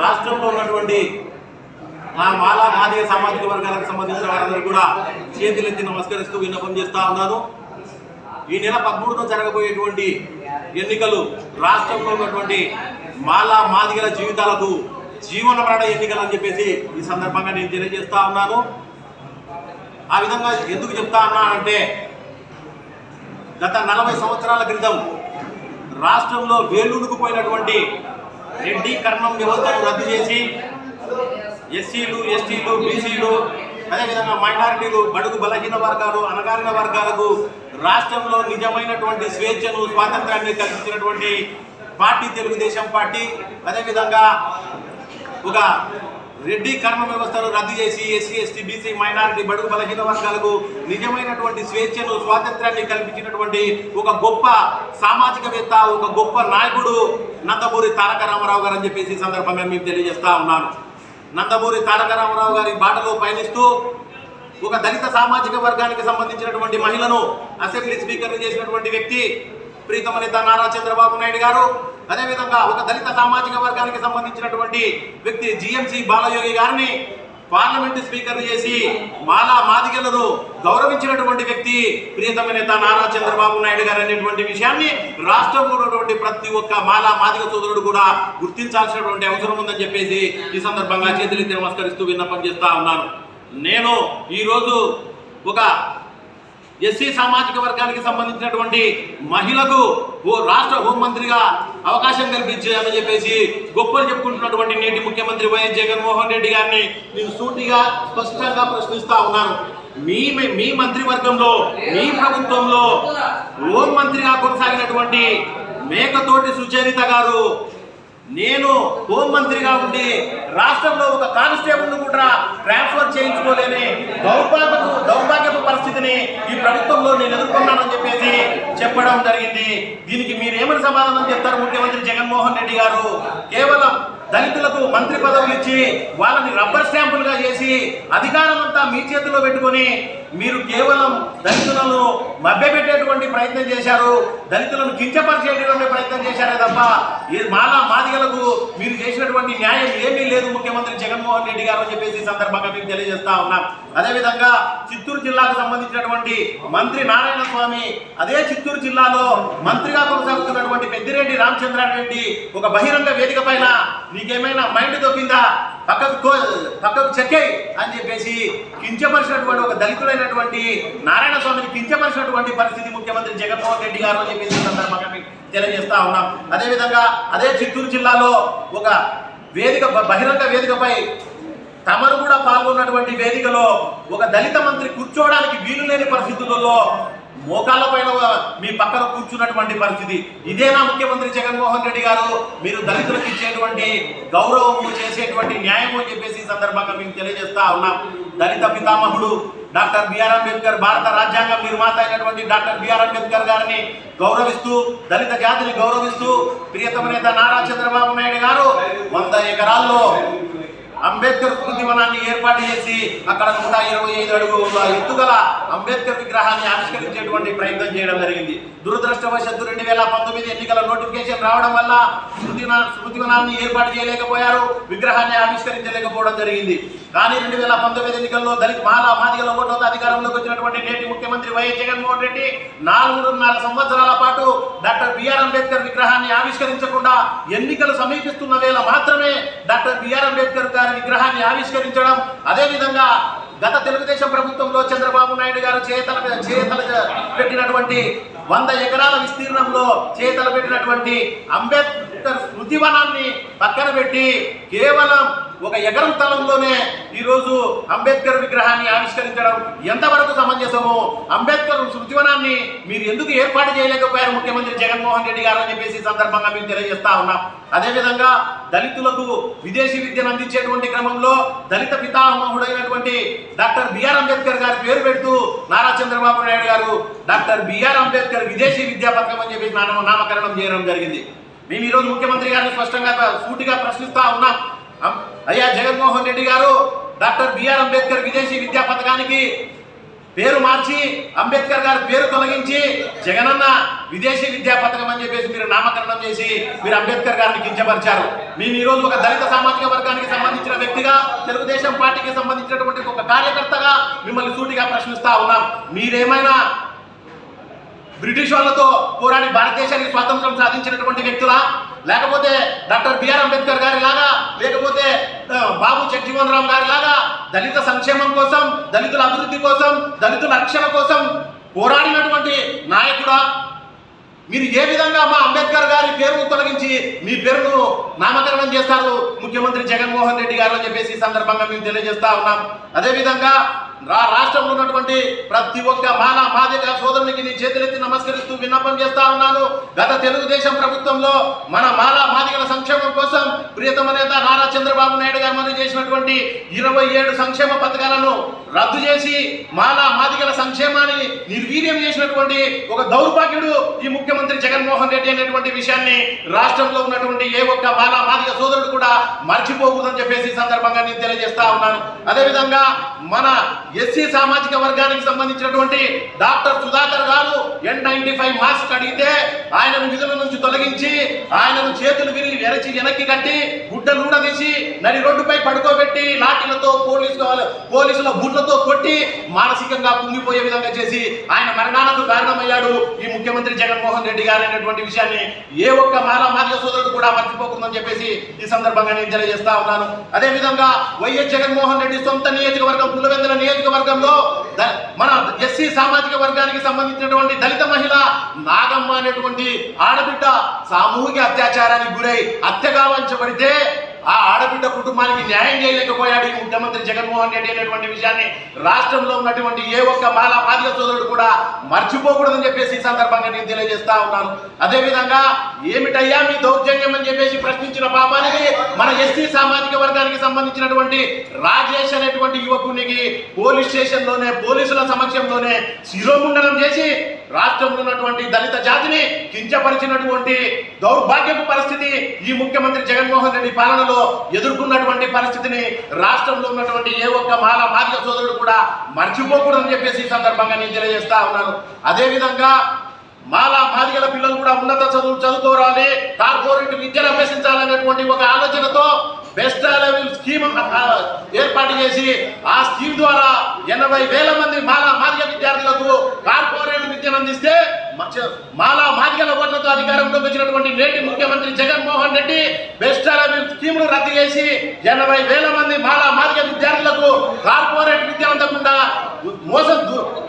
రాష్ట్రంలో ఉన్నటువంటి మా మాలా మాదిగ సామాజిక వర్గాలకు సంబంధించిన వారందరూ కూడా చేతులెత్తి నమస్కరిస్తూ విన్నపం చేస్తా ఉన్నాను. ఈ నెల పదమూడున జరగబోయేటువంటి ఎన్నికలు రాష్ట్రంలో ఉన్నటువంటి మాలా మాదిగల జీవితాలకు జీవన మరణ ఎన్నికలు అని చెప్పేసి ఈ సందర్భంగా నేను తెలియజేస్తా ఉన్నాను. ఆ విధంగా ఎందుకు చెప్తా ఉన్నానంటే గత నలభై సంవత్సరాల క్రితం రాష్ట్రంలో వేలునుకుపోయినటువంటి రెడ్డి కర్మం వ్యవస్థను రద్దు చేసి ఎస్సీలు ఎస్టీలు బీసీలు అదేవిధంగా మైనారిటీలు బడుగు బలహీన వర్గాలు అనగారిన వర్గాలకు రాష్ట్రంలో నిజమైనటువంటి స్వేచ్ఛను స్వాతంత్రాన్ని కల్పించినటువంటి పార్టీ తెలుగుదేశం పార్టీ. అదేవిధంగా ఒక రెడ్డి కర్మ వ్యవస్థను రద్దు చేసి ఎస్సీ ఎస్టీ బీసీ మైనారిటీ బడుగు బలహీన వర్గాలకు నిజమైనటువంటి స్వేచ్ఛను స్వాతంత్రాన్ని కల్పించినటువంటి ఒక గొప్ప సామాజికవేత్త ఒక గొప్ప నాయకుడు నందమూరి తారక రామారావు గారు అని చెప్పేసి సందర్భంగా మీకు తెలియజేస్తా ఉన్నాను. నందమూరి తారక రామారావు గారి బాటలో పయనిస్తూ ఒక దళిత సామాజిక వర్గానికి సంబంధించినటువంటి మహిళను అసెంబ్లీ స్పీకర్ చేసినటువంటి వ్యక్తి ప్రీతమ నేత నారా చంద్రబాబు నాయుడు గారు. అదేవిధంగా ఒక దళిత సామాజిక వర్గానికి సంబంధించినటువంటి వ్యక్తి జిఎంసి బాలయోగి గారిని పార్లమెంట్ స్పీకర్ చేసి మాలా మాదిగలను గౌరవించినటువంటి వ్యక్తి ప్రియతమ నేత నారా చంద్రబాబు నాయుడు గారు అనేటువంటి విషయాన్ని రాష్ట్రంలో ఉన్నటువంటి ప్రతి ఒక్క మాలా మాదిగ సోదరుడు కూడా గుర్తించాల్సినటువంటి అవసరం ఉందని చెప్పేసి ఈ సందర్భంగా చేతులెత్తి నమస్కరిస్తూ విన్నపం చేస్తా ఉన్నాను. నేను ఈరోజు ఒక ఎస్సీ సామాజిక వర్గానికి సంబంధించినటువంటి మహిళకు ఓ రాష్ట్ర హోంమంత్రిగా అవకాశం కల్పించామని చెప్పేసి గొప్పలు చెప్పుకుంటున్నటువంటి నేటి ముఖ్యమంత్రి వైఎస్ జగన్మోహన్ రెడ్డి గారిని నేను సూటిగా స్పష్టంగా ప్రశ్నిస్తా ఉన్నాను. మీ మీ మంత్రివర్గంలో మీ ప్రభుత్వంలో హోం మంత్రిగా కొనసాగినటువంటి మేకతోటి సుచరిత గారు నేను హోంమంత్రిగా ఉండి రాష్ట్రంలో ఒక కానిస్టేబుల్ కూడా ట్రాన్స్ఫర్ చేయించుకోలేని దౌర్భాగ్యపు దౌర్భాగ్యపు పరిస్థితిని ఈ ప్రభుత్వంలో నేను ఎదుర్కొన్నానని చెప్పేసి చెప్పడం జరిగింది. దీనికి మీరు ఏమని సమాధానం చెప్తారు ముఖ్యమంత్రి జగన్మోహన్ రెడ్డి గారు? కేవలం దళితులకు మంత్రి పదవులు ఇచ్చి వాళ్ళని రబ్బర్ స్టాంపులుగా చేసి అధికారం అంతా మీ చేతిలో పెట్టుకొని మీరు కేవలం దళితులను మభ్యపెట్టేటువంటి ప్రయత్నం చేశారు దళితులను కించపరిచేటటువంటి ప్రయత్నం చేశారే తప్ప ఈ మాలా మాదిగలకు మీరు చేసినటువంటి న్యాయం ఏమీ లేదు ముఖ్యమంత్రి జగన్మోహన్ రెడ్డి గారు అని చెప్పేసి సందర్భంగా మీకు తెలియజేస్తా ఉన్నాం. అదేవిధంగా చిత్తూరు జిల్లాకు సంబంధించినటువంటి మంత్రి నారాయణ స్వామి అదే చిత్తూరు జిల్లాలో మంత్రిగా కొనసాగుతున్నటువంటి పెద్దిరెడ్డి రామచంద్రారెడ్డి ఒక బహిరంగ వేదిక పైన నీకేమైనా మైండ్ దొక్కిందా పక్కకు కో పక్కకు చెక్కే అని చెప్పేసి కించపరిచినటువంటి ఒక దళితుడైనటువంటి నారాయణ స్వామిని కించపరిచినటువంటి పరిస్థితి ముఖ్యమంత్రి జగన్మోహన్ రెడ్డి గారు అని చెప్పేసి సందర్భంగా మీకు తెలియజేస్తా ఉన్నాం. అదేవిధంగా అదే చిత్తూరు జిల్లాలో ఒక వేదిక బహిరంగ వేదికపై తమరు కూడా పాల్గొన్నటువంటి వేదికలో ఒక దళిత మంత్రి కూర్చోవడానికి వీలు లేని పరిస్థితులలో మోకాళ్ళ పైన మీ పక్కన కూర్చున్నటువంటి పరిస్థితి. ఇదేనా ముఖ్యమంత్రి జగన్మోహన్ రెడ్డి గారు మీరు దళితులకు ఇచ్చేటువంటి గౌరవము చేసేటువంటి న్యాయము అని చెప్పేసి ఈ సందర్భంగా మేము తెలియజేస్తా ఉన్నాం. దళిత పితామహుడు డాక్టర్ బిఆర్ అంబేద్కర్ భారత రాజ్యాంగం నిర్మాత అయినటువంటి డాక్టర్ బిఆర్ అంబేద్కర్ గారిని గౌరవిస్తూ దళిత జాతిని గౌరవిస్తూ ప్రియతమ నేత నారా చంద్రబాబు నాయుడు గారు వంద ఎకరాల్లో అంబేద్కర్ స్మృతి వనాన్ని ఏర్పాటు చేసి అక్కడ నూట ఇరవై ఐదు అడుగు ఎత్తుగల అంబేద్కర్ విగ్రహాన్ని ఆవిష్కరించేటువంటి ప్రయత్నం చేయడం జరిగింది. దురదృష్టవశాత్తు రెండు వేల పంతొమ్మిది ఎన్నికల నోటిఫికేషన్ రావడం వల్ల స్మృతి స్మృతివనాన్ని ఏర్పాటు చేయలేకపోయారు విగ్రహాన్ని ఆవిష్కరించలేకపోవడం జరిగింది. కానీ రెండు వేల పంతొమ్మిది ఎన్నికల్లో దళిత మహాలా మాదిగల ఓట్లతో అధికారంలోకి వచ్చినటువంటి నేటి ముఖ్యమంత్రి వైఎస్ జగన్మోహన్ రెడ్డి నాలుగున్నర సంవత్సరాల పాటు డాక్టర్ బిఆర్ అంబేద్కర్ విగ్రహాన్ని ఆవిష్కరించకుండా ఎన్నికలు సమీపిస్తున్న వేళ మాత్రమే డాక్టర్ బిఆర్ అంబేద్కర్ గారి విగ్రహాన్ని ఆవిష్కరించడం అదేవిధంగా గత తెలుగుదేశం ప్రభుత్వంలో చంద్రబాబు నాయుడు గారు చేతల చేతల పెట్టినటువంటి వంద ఎకరాల విస్తీర్ణంలో చేతలు పెట్టినటువంటి అంబేద్కర్ స్మృతివనాన్ని పక్కన పెట్టి కేవలం ఒక ఎకరం స్థలంలోనే ఈరోజు అంబేద్కర్ విగ్రహాన్ని ఆవిష్కరించడం ఎంతవరకు సమంజసము అంబేద్కర్ శృతివనాన్ని మీరు ఎందుకు ఏర్పాటు చేయలేకపోయారు ముఖ్యమంత్రి జగన్మోహన్ రెడ్డి గారు అని చెప్పేసి సందర్భంగా మేము తెలియజేస్తా ఉన్నాం. అదేవిధంగా దళితులకు విదేశీ విద్యను అందించేటువంటి క్రమంలో దళిత పితామహుడైనటువంటి డాక్టర్ బిఆర్ అంబేద్కర్ గారి పేరు పెడుతూ నారా చంద్రబాబు నాయుడు గారు డాక్టర్ బిఆర్ అంబేద్కర్ విదేశీ విద్యా పథకం అని చెప్పేసి నామకరణం చేయడం జరిగింది. మేము ఈరోజు ముఖ్యమంత్రి గారిని స్పష్టంగా సూటిగా ప్రశ్నిస్తా ఉన్నాం. అయ్యా జగన్మోహన్ రెడ్డి గారు డాక్టర్ బిఆర్ అంబేద్కర్ విదేశీ విద్యా పథకానికి పేరు మార్చి అంబేద్కర్ గారి పేరు తొలగించి జగనన్న విదేశీ విద్యా పథకం అని చెప్పేసి మీరు నామకరణం చేసి మీరు అంబేద్కర్ గారిని కించపరిచారు. మేము ఈ రోజు ఒక దళిత సామాజిక వర్గానికి సంబంధించిన వ్యక్తిగా తెలుగుదేశం పార్టీకి సంబంధించినటువంటి ఒక కార్యకర్తగా మిమ్మల్ని సూటిగా ప్రశ్నిస్తా ఉన్నాం. మీరేమైనా బ్రిటిష్ వాళ్ళతో పోరాడి భారతదేశానికి స్వాతంత్రం సాధించినటువంటి వ్యక్తులా? లేకపోతే డాక్టర్ బిఆర్ అంబేద్కర్ గారి లాగా? లేకపోతే బాబు జగ్జీవన్ రామ్ గారి లాగా? దళిత సంక్షేమం కోసం దళితుల అభివృద్ధి కోసం దళితుల రక్షణ కోసం పోరాడినటువంటి నాయకుడా? మీరు ఏ విధంగా మా అంబేద్కర్ గారి పేరును తొలగించి మీ పేరును నామకరణం చేస్తారు? ముఖ్యమంత్రి జగన్మోహన్ రెడ్డి గారు అని చెప్పేసి సందర్భంగా మేము తెలియజేస్తా ఉన్నాం. అదేవిధంగా రాష్ట్రంలో ఉన్నటువంటి ప్రతి ఒక్క మాల మాదిగ సోదరునికి నీ చేతులెత్తి నమస్కరిస్తూ విన్నపం చేస్తా ఉన్నాను. గత తెలుగుదేశం ప్రభుత్వంలో మన మాల మాదిగల సంక్షేమం కోసం ప్రియతమ నేత నారా చంద్రబాబు నాయుడు గారు మనం చేసినటువంటి ఇరవై ఏడు సంక్షేమ పథకాలను రద్దు చేసి మాల మాదిగల సంక్షేమాన్ని నిర్వీర్యం చేసినటువంటి ఒక దౌర్భాగ్యుడు ఈ ముఖ్యమంత్రి జగన్మోహన్ రెడ్డి అనేటువంటి విషయాన్ని రాష్ట్రంలో ఉన్నటువంటి ఏ ఒక్క మాల మాదిగ సోదరుడు కూడా మర్చిపోకూడదని చెప్పేసి సందర్భంగా నేను తెలియజేస్తా ఉన్నాను. అదేవిధంగా మన ఎస్సీ సామాజిక వర్గానికి సంబంధించినటువంటి డాక్టర్ సుధాకర్ గారు ఎన్ నైన్టీ ఫైవ్ మాస్క్ అడిగితే ఆయనను విధుల నుంచి తొలగించి ఆయనను చేతులు విరిగి వెరచి వెనక్కి కట్టి గుడ్డ ఊడదీసి నడి రోడ్డుపై పడుకోబెట్టి లాఠీలతో పోలీసు పోలీసుల బూట్లతో కొట్టి మానసికంగా కుంగిపోయే విధంగా చేసి ఆయన మరణానికి కారణమయ్యాడు ఈ ముఖ్యమంత్రి జగన్మోహన్ రెడ్డి గారు అనేటువంటి విషయాన్ని ఏ ఒక్క మాల మార్గ సోదరుడు కూడా మర్చిపోకుందని చెప్పేసి ఈ సందర్భంగా నేను తెలియజేస్తా ఉన్నాను. అదే విధంగా వైఎస్ జగన్మోహన్ రెడ్డి సొంత నియోజకవర్గం పులివెందుల నియోజకవర్గంలో ద- మన ఎస్సీ సామాజిక వర్గానికి సంబంధించినటువంటి దళిత మహిళ నాగమ్మ అనేటువంటి ఆడబిడ్డ సామూహిక అత్యాచారానికి గురై హత్యగా వంచబడితే ఆ ఆడబిడ్డ కుటుంబానికి న్యాయం చేయలేకపోయాడు ఈ ముఖ్యమంత్రి జగన్మోహన్ రెడ్డి అనేటువంటి విషయాన్ని రాష్ట్రంలో ఉన్నటువంటి ఏ ఒక్క మాల మాదిగ సోదరుడు కూడా మర్చిపోకూడదని చెప్పేసి ఈ సందర్భంగా నేను తెలియజేస్తా ఉన్నాను. అదేవిధంగా ఏమిటయ్యా మీ దౌర్జన్యం అని చెప్పేసి ప్రశ్నించిన పాపానికి మన ఎస్సీ సామాజిక వర్గానికి సంబంధించినటువంటి రాజేష్ అనేటువంటి యువకునికి పోలీస్ స్టేషన్లోనే పోలీసుల సమక్షంలోనే శిరోముండనం చేసి రాష్ట్రంలో ఉన్నటువంటి దళిత జాతిని కించపరిచినటువంటి దౌర్భాగ్యపు పరిస్థితి ఈ ముఖ్యమంత్రి జగన్మోహన్ రెడ్డి పాలనలో ఎదుర్కొన్నటువంటి పరిస్థితిని రాష్ట్రంలో ఉన్నటువంటి ఏ ఒక్క మాల మార్గ సోదరుడు కూడా మర్చిపోకూడదని చెప్పేసి ఈ సందర్భంగా నేను తెలియజేస్తా ఉన్నాను. అదేవిధంగా మాలా మాదిగల పిల్లలు కూడా ఉన్నత చదువు చదువుకోవాలి కార్పొరేట్ విద్యను అభ్యసించాలనేటువంటి ఒక ఆలోచనతో బెస్ట్ లెవెల్ స్కీమ్ ఏర్పాటు చేసి ఆ స్కీమ్ ద్వారా ఎనభై వేల మంది మాలా మాదిగ విద్యార్థులకు కార్పొరేట్ విద్యను అందిస్తే మాలా మాదిగల ఓట్లతో అధికారంలోకి వచ్చినటువంటి నేటి ముఖ్యమంత్రి Jaganmohan Reddy best level scheme రద్దు చేసి ఎనభై వేల మంది మాలా మాదిగ విద్యార్థులకు కార్పొరేట్ విద్య అందకుండా మోసం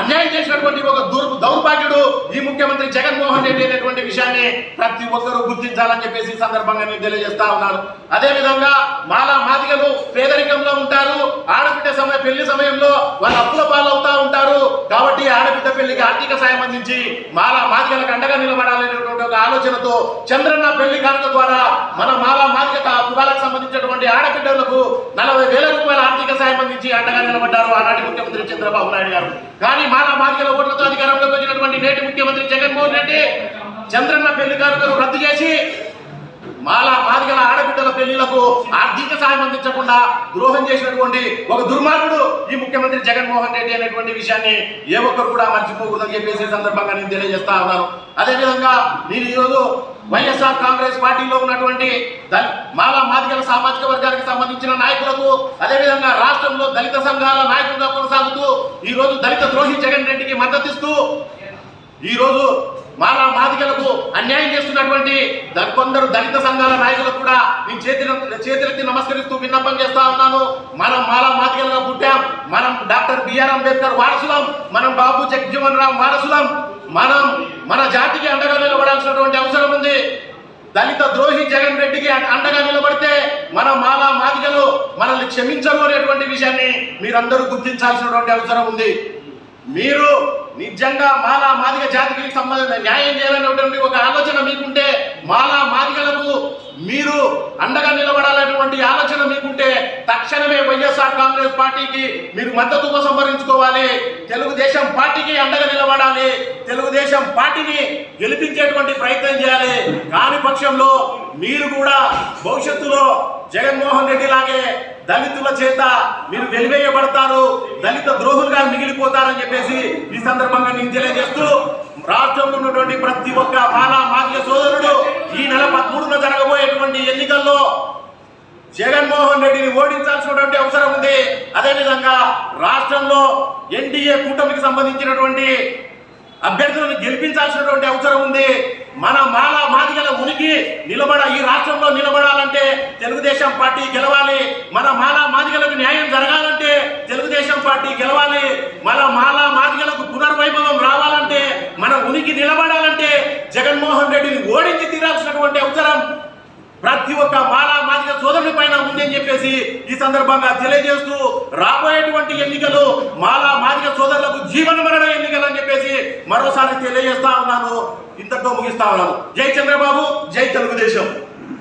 అన్యాయం చేసినటువంటి ఒక దుర్ దౌర్భాగ్యుడు ఈ ముఖ్యమంత్రి జగన్మోహన్ రెడ్డి అనేటువంటి విషయాన్ని ప్రతి ఒక్కరూ గుర్తించాలని చెప్పేసి సందర్భంగా నేను తెలియజేస్తా ఉన్నాను. అదే విధంగా మాలా మాదిగలు పేదరికంలో ఉంటారు ఆడబిడ్డ సమయ పెళ్ళి సమయంలో వాళ్ళు అప్పుల పాలవుతా కాబట్టి ఆడబిడ్డ పెళ్ళికి ఆర్థిక సాయం అందించి మాలా మాదిగలకు అండగా నిలబడాలనేటువంటి ఒక ఆలోచనతో చంద్రన్న పెళ్ళి కానుక ద్వారా మన మాలా మాదిగ కులాలకు సంబంధించినటువంటి ఆడబిడ్డలకు నలభై వేల రూపాయల ఆర్థిక సాయం అందించి అండగా నిలబడ్డారు ఆనాటి ముఖ్యమంత్రి చంద్రబాబు నాయుడు గారు. కానీ మాలా మాదిగల ఓట్లతో అధికారంలోకి వచ్చినటువంటి నేటి ముఖ్యమంత్రి జగన్మోహన్ రెడ్డి చంద్రన్న పెళ్ళి కానుకను రద్దు చేసి మాలా మాదిగల ఆడబిడ్డల పెళ్ళిలకు ఆర్థిక సాయం అందించకుండా ద్రోహం చేసినటువంటి ఒక దుర్మార్గుడు ఈ ముఖ్యమంత్రి జగన్మోహన్ రెడ్డి అనేటువంటి విషయాన్ని ఏ ఒక్కరు కూడా మర్చిపోకూడదని చెప్పేసి సందర్భంగా నేను తెలియజేస్తా ఉన్నాను. అదేవిధంగా నేను ఈరోజు వైఎస్ఆర్ కాంగ్రెస్ పార్టీలో ఉన్నటువంటి దళ మాలా మాదిగల సామాజిక వర్గానికి సంబంధించిన నాయకులకు అదేవిధంగా రాష్ట్రంలో దళిత సంఘాల నాయకులుగా కొనసాగుతూ ఈ రోజు దళిత ద్రోహి జగన్ రెడ్డికి మద్దతిస్తూ ఈ రోజు మాలా మాదిగలకు అన్యాయం చేస్తున్నటువంటి కొందరు దళిత సంఘాల నాయకులకు కూడా నేను చేతి చేతులెత్తి నమస్కరిస్తూ విన్నపం చేస్తా ఉన్నాను. మనం మాలా మాదిగలుగా పుట్టాం. మనం డాక్టర్ బిఆర్ అంబేద్కర్ వారసులం. మనం బాబు జగ్జీవన్ రామ్ వారసులం. మనం మన జాతికి అండగా నిలబడాల్సినటువంటి అవసరం ఉంది. దళిత ద్రోహి జగన్ రెడ్డికి అండగా నిలబడితే మన మాలా మాదిగలు మనల్ని క్షమించరు అనేటువంటి విషయాన్ని మీరందరూ గుర్తించాల్సినటువంటి అవసరం ఉంది. మీరు నిజంగా మాలా మాదిగ జాతికి సంబంధించిన న్యాయం చేయాలనేటువంటి ఒక ఆలోచన మీకుంటే మాలా మాదిగలకు మీరు అండగా నిలబడాలనేటువంటి ఆలోచన మీకుంటే తక్షణమే వైఎస్ఆర్ కాంగ్రెస్ పార్టీకి మీరు మద్దతు ఉపసంహరించుకోవాలి. తెలుగుదేశం పార్టీకి అండగా నిలబడాలి. తెలుగుదేశం పార్టీని గెలిపించేటువంటి ప్రయత్నం చేయాలి. కాని పక్షంలో మీరు కూడా భవిష్యత్తులో జగన్మోహన్ రెడ్డి లాగే దళితుల చేత మీరు వెలివేయబడతారు. దళిత ద్రోహులుగా మిగిలిపోతారని చెప్పేసి ఈ సందర్భంగా నేను తెలియజేస్తూ రాష్ట్రంలో ఉన్నటువంటి ప్రతి ఒక్క మాలా మాదిగ సోదరుడు ఈ నెల పదమూడున జరగబోయేటువంటి ఎన్నికల్లో జగన్మోహన్ రెడ్డిని ఓడించాల్సినటువంటి అవసరం ఉంది. అదేవిధంగా రాష్ట్రంలో ఎన్డీఏ కూటమికి సంబంధించినటువంటి అభ్యర్థులను గెలిపించాల్సినటువంటి అవసరం ఉంది. మన మాల మాదిగల ఉనికి నిలబడ ఈ రాష్ట్రంలో నిలబడాలంటే తెలుగుదేశం పార్టీ గెలవాలి. మన మాల మాదిగలకు న్యాయం జరగాలంటే తెలుగుదేశం పార్టీ గెలవాలి. మన మాల మాదిగలకు పునర్వైభవం రావాలంటే మన ఉనికి నిలబడాలంటే జగన్మోహన్ రెడ్డిని ఓడించి తీరాల్సినటువంటి అవసరం ప్రతి ఒక్క మాలా మాదిగ సోదరుని పైన ఉందని చెప్పేసి ఈ సందర్భంగా తెలియజేస్తూ రాబోయేటువంటి ఎన్నికలు మాలా మాదిగ సోదరులకు జీవన మరణ ఎన్నికలు అని చెప్పేసి మరోసారి తెలియజేస్తా ఉన్నాను. ఇంతటితో ముగిస్తా ఉన్నాను. జై చంద్రబాబు జై తెలుగుదేశం.